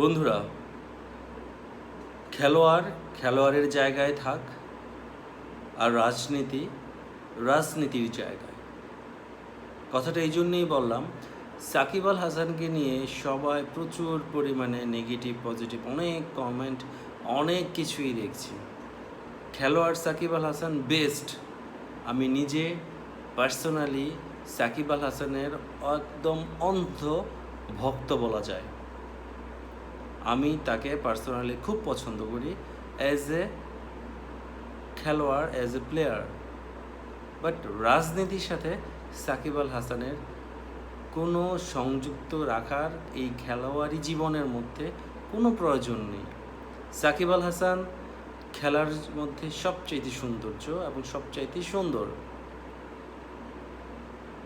বন্ধুরা, খেলোয়াড় খেলোয়াড়ের জায়গায় থাক আর রাজনীতি রাজনীতির জায়গায়। কথাটা এই জন্যেই বললাম, সাকিব আল হাসানকে নিয়ে সবাই প্রচুর পরিমাণে নেগেটিভ পজিটিভ অনেক কমেন্ট অনেক কিছুই দেখছি। খেলোয়াড় সাকিব আল হাসান বেস্ট আমি নিজে পার্সোনালি সাকিব আল হাসানের একদম অন্ধ ভক্ত বলা যায়। আমি তাকে পার্সোনালি খুব পছন্দ করি অ্যাজ এ খেলোয়াড় অ্যাজ এ প্লেয়ার বাট রাজনীতির সাথে সাকিব আল হাসানের কোনো সংযুক্ত রাখার এই খেলোয়াড়ি জীবনের মধ্যে কোনো প্রয়োজন নেই। সাকিব আল হাসান খেলার মধ্যে সবচাইতে সৌন্দর্য এবং সবচাইতে সুন্দর।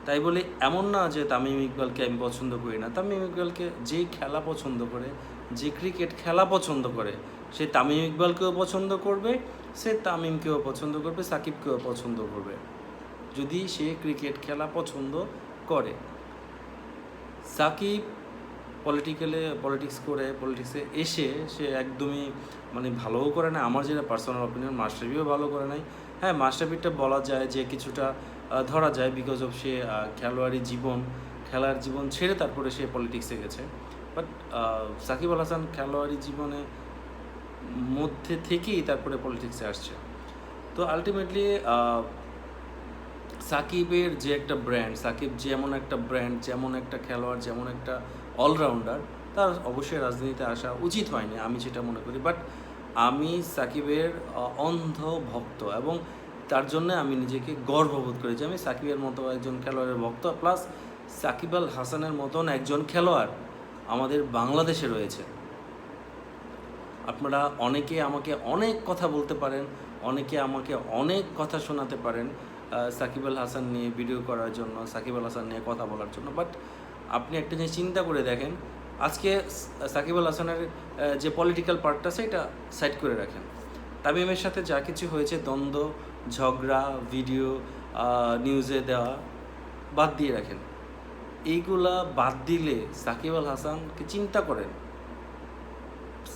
তাই বলে এমন না যে তামিম ইকবালকে আমি পছন্দ করি না। তামিম ইকবালকে যেই খেলা পছন্দ করে যে ক্রিকেট খেলা পছন্দ করে, সে তামিম ইকবালকেও পছন্দ করবে, সে তামিমকেও পছন্দ করবে, সাকিবকেও পছন্দ করবে। যদি সে ক্রিকেট খেলা পছন্দ করে। সাকিব পলিটিক্যালে পলিটিক্স করে পলিটিক্সে এসে সে একদমই মানে ভালোও করে না আমার যেটা পার্সোনাল অপিনিয়ন মাস্টারবিও ভালো করে নাই। হ্যাঁ মাস্টারবিটা বলা যায় যে কিছুটা ধরা যায় বিকজ অফ সে খেলোয়াড়ি জীবন, খেলার জীবন ছেড়ে তারপরে সে পলিটিক্সে গেছে। বাট সাকিব আল হাসান খেলোয়াড়ি জীবনে মধ্যে থেকেই তারপরে পলিটিক্সে আসছে। তো আলটিমেটলি সাকিবের যে একটা ব্র্যান্ড সাকিব যেমন একটা ব্র্যান্ড যেমন একটা খেলোয়াড়, যেমন একটা অলরাউন্ডার তার অবশ্যই রাজনীতিতে আসা উচিত হয়নি, আমি যেটা মনে করি। বাট আমি সাকিবের অন্ধ ভক্ত এবং তার জন্য আমি নিজেকে গর্ববোধ করি যে আমি সাকিবের মতো একজন খেলোয়াড়ের ভক্ত প্লাস সাকিব আল হাসানের মতন একজন খেলোয়াড়। আমাদের বাংলাদেশে রয়েছে। আপনারা অনেকে আমাকে অনেক কথা বলতে পারেন, অনেকে আমাকে অনেক কথা শোনাতে পারেন সাকিব আল হাসান নিয়ে ভিডিও করার জন্য, সাকিব আল হাসান নিয়ে কথা বলার জন্য। বাট আপনি একটা জিনিস চিন্তা করে দেখেন, আজকে সাকিব আল হাসানের যে পলিটিক্যাল পার্টটা সেটা সাইড করে রাখেন। তামিমের সাথে যা কিছু হয়েছে, দ্বন্দ্ব, ঝগড়া ভিডিও নিউজে দেওয়া বাদ দিয়ে রাখেন। এইগুলা বাদ দিলে সাকিব আল হাসানকে চিন্তা করেন।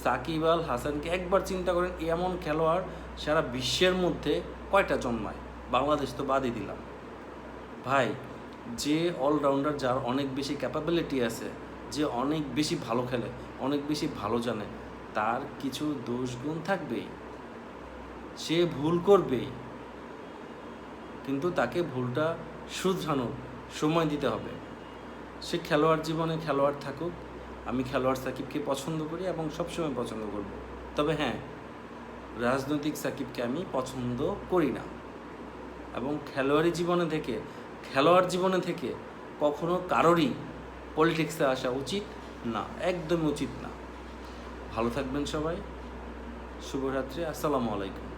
সাকিব আল হাসানকে একবার চিন্তা করেন, এমন খেলোয়াড় সারা বিশ্বের মধ্যে কয়টা জন্মায়? বাংলাদেশ তো বাদই দিলাম। ভাই, যে অলরাউন্ডার যার অনেক বেশি ক্যাপাবিলিটি আছে, যে অনেক বেশি ভালো খেলে, অনেক বেশি ভালো জানে, তার কিছু দোষ গুণ থাকবেই। সে ভুল করবেই। কিন্তু তাকে ভুলটা শুধরানোর সময় দিতে হবে। সে খেলোয়াড় জীবনে খেলোয়াড় থাকুক, আমি খেলোয়াড় সাকিবকে পছন্দ করি এবং সবসময় পছন্দ করব। তবে হ্যাঁ রাজনৈতিক সাকিবকে আমি পছন্দ করি না। এবং খেলোয়াড়ি জীবনে থেকে, খেলোয়াড় জীবনে থেকে কখনো কারোরই পলিটিক্সে আসা উচিত না একদম উচিত না। ভালো থাকবেন সবাই। শুভরাত্রি। আসসালামু আলাইকুম।